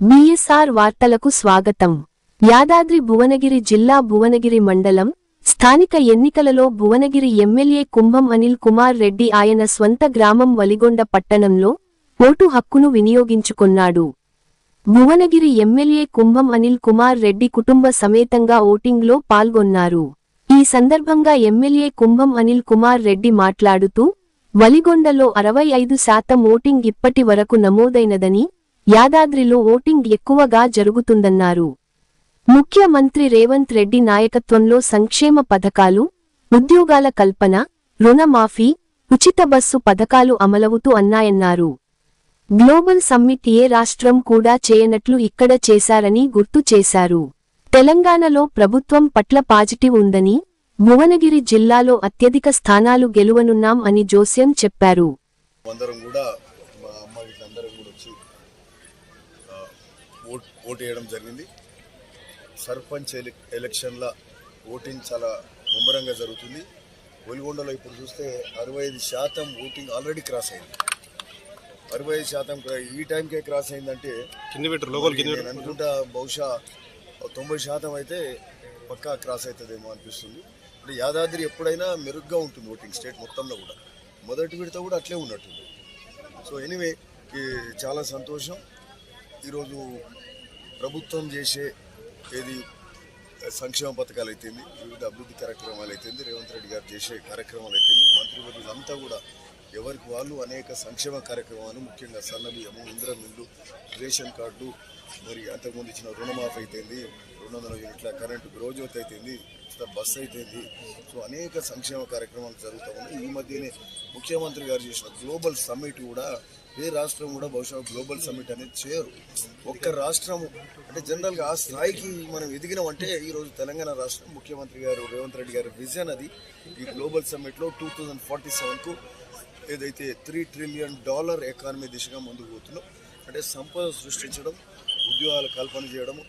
BSR వార్తలకు స్వాగతం. యాదాద్రి భువనగిరి జిల్లా భువనగిరి మండలం స్థానిక ఎన్నికలలో భువనగిరి ఎమ్మెల్యే కుంభం అనిల్ కుమార్ రెడ్డి ఆయన స్వంత గ్రామం వలిగొండ పట్టణంలో ఓటు హక్కును వినియోగించుకొన్నాడు. భువనగిరి ఎమ్మెల్యే కుంభం అనిల్ కుమార్ రెడ్డి కుటుంబ సమేతంగా ఓటింగ్లో పాల్గొన్నారు. ఈ సందర్భంగా ఎమ్మెల్యే కుంభం అనిల్ కుమార్ రెడ్డి మాట్లాడుతూ వలిగొండలో అరవై ఐదు శాతం ఓటింగ్ ఇప్పటి వరకు నమోదైనదని యాదాద్రిలో ఓటింగ్ ఎక్కువగా జరుగుతుందన్నారు. ముఖ్యమంత్రి రేవంత్ రెడ్డి నాయకత్వంలో సంక్షేమ పథకాలు ఉద్యోగాల కల్పన రుణమాఫీ ఉచిత బస్సు పథకాలు అమలవుతూ అన్నాయన్నారు. గ్లోబల్ సమ్మిట్ ఏ రాష్ట్రం కూడా చేయనట్లు ఇక్కడ చేశారని గుర్తు చేశారు. తెలంగాణలో ప్రభుత్వం పట్ల పాజిటివ్ ఉందని భువనగిరి జిల్లాలో అత్యధిక స్థానాలు గెలువనున్నాం అని జోస్యం చెప్పారు. అందరం కూడా మా అమ్మ వీళ్ళందరం కూడా వచ్చి ఆ, ఓట్ వేయడం జరిగింది. సర్పంచ్ ఎలి ఎలక్షన్ల ఓటింగ్ చాలా ముమ్మరంగా జరుగుతుంది. ఒలిగొండలో ఇప్పుడు చూస్తే అరవై ఐదు శాతం ఓటింగ్ ఆల్రెడీ క్రాస్ అయింది. అరవై ఐదు శాతం ఈ టైంకే క్రాస్ అయిందంటే నేను అనుకుంటా బహుశా తొంభై శాతం అయితే పక్కా క్రాస్ అవుతుందేమో అనిపిస్తుంది. అంటే యాదాద్రి ఎప్పుడైనా మెరుగ్గా ఉంటుంది ఓటింగ్ స్టేట్ మొత్తంలో కూడా. మొదటి విడత కూడా అట్లే ఉన్నట్టుంది. సో ఎనీవే చాలా సంతోషం. ఈరోజు ప్రభుత్వం చేసే ఏది సంక్షేమ పథకాలు అయితేంది వివిధ అభివృద్ధి కార్యక్రమాలు అయితేంది రేవంత్ రెడ్డి గారు చేసే కార్యక్రమాలు అయితేంది మంత్రివర్యులంతా కూడా ఎవరికి వాళ్ళు అనేక సంక్షేమ కార్యక్రమాలు ముఖ్యంగా సన్నబియ్యము ఇంద్రమిల్లు రేషన్ కార్డు మరి అంతకుముందు ఇచ్చిన రుణమాఫీ అయితేంది రెండు వందల యూనిట్ల కరెంటు గ్రోజోత్ అయితేంది బస్ అయితేంది సో అనేక సంక్షేమ కార్యక్రమాలు జరుగుతూ ఉన్నాయి. ఈ మధ్యనే ముఖ్యమంత్రి గారు చేసిన గ్లోబల్ సమ్మిట్ కూడా ఏ రాష్ట్రం కూడా బహుశా గ్లోబల్ సమ్మిట్ అనేది చేయరు. ఒక్క రాష్ట్రం అంటే జనరల్గా ఆ స్థాయికి మనం ఎదిగినామంటే ఈరోజు తెలంగాణ రాష్ట్రం ముఖ్యమంత్రి గారు రేవంత్ రెడ్డి గారి విజన్ అది. ఈ గ్లోబల్ సమ్మిట్లో టూ థౌజండ్ ఫార్టీ సెవెన్కు ఏదైతే త్రీ ట్రిలియన్ డాలర్ ఎకానమీ దిశగా ముందుకు పోతున్నాం అంటే సంపద సృష్టించడం ఉద్యోగాల కల్పన చేయడము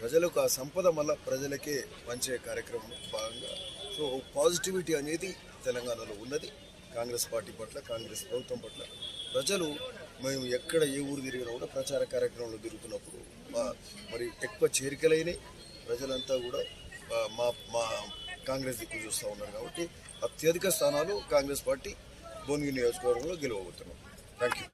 ప్రజలకు ఆ సంపద మళ్ళా ప్రజలకే పంచే కార్యక్రమం భాగంగా. సో పాజిటివిటీ అనేది తెలంగాణలో ఉన్నది. కాంగ్రెస్ పార్టీ పట్ల కాంగ్రెస్ ప్రభుత్వం పట్ల ప్రజలు మేము ఎక్కడ ఏ ఊరు తిరిగినా కూడా ప్రచార కార్యక్రమంలో తిరుగుతున్నప్పుడు మా మరి ఎక్కువ చేరికలైనవి ప్రజలంతా కూడా మా మా కాంగ్రెస్ దిక్కు చూస్తూ ఉన్నారు కాబట్టి అత్యధిక స్థానాలు కాంగ్రెస్ పార్టీ భువనగిరి నియోజకవర్గంలో గెలవబోతున్నాం. Thank you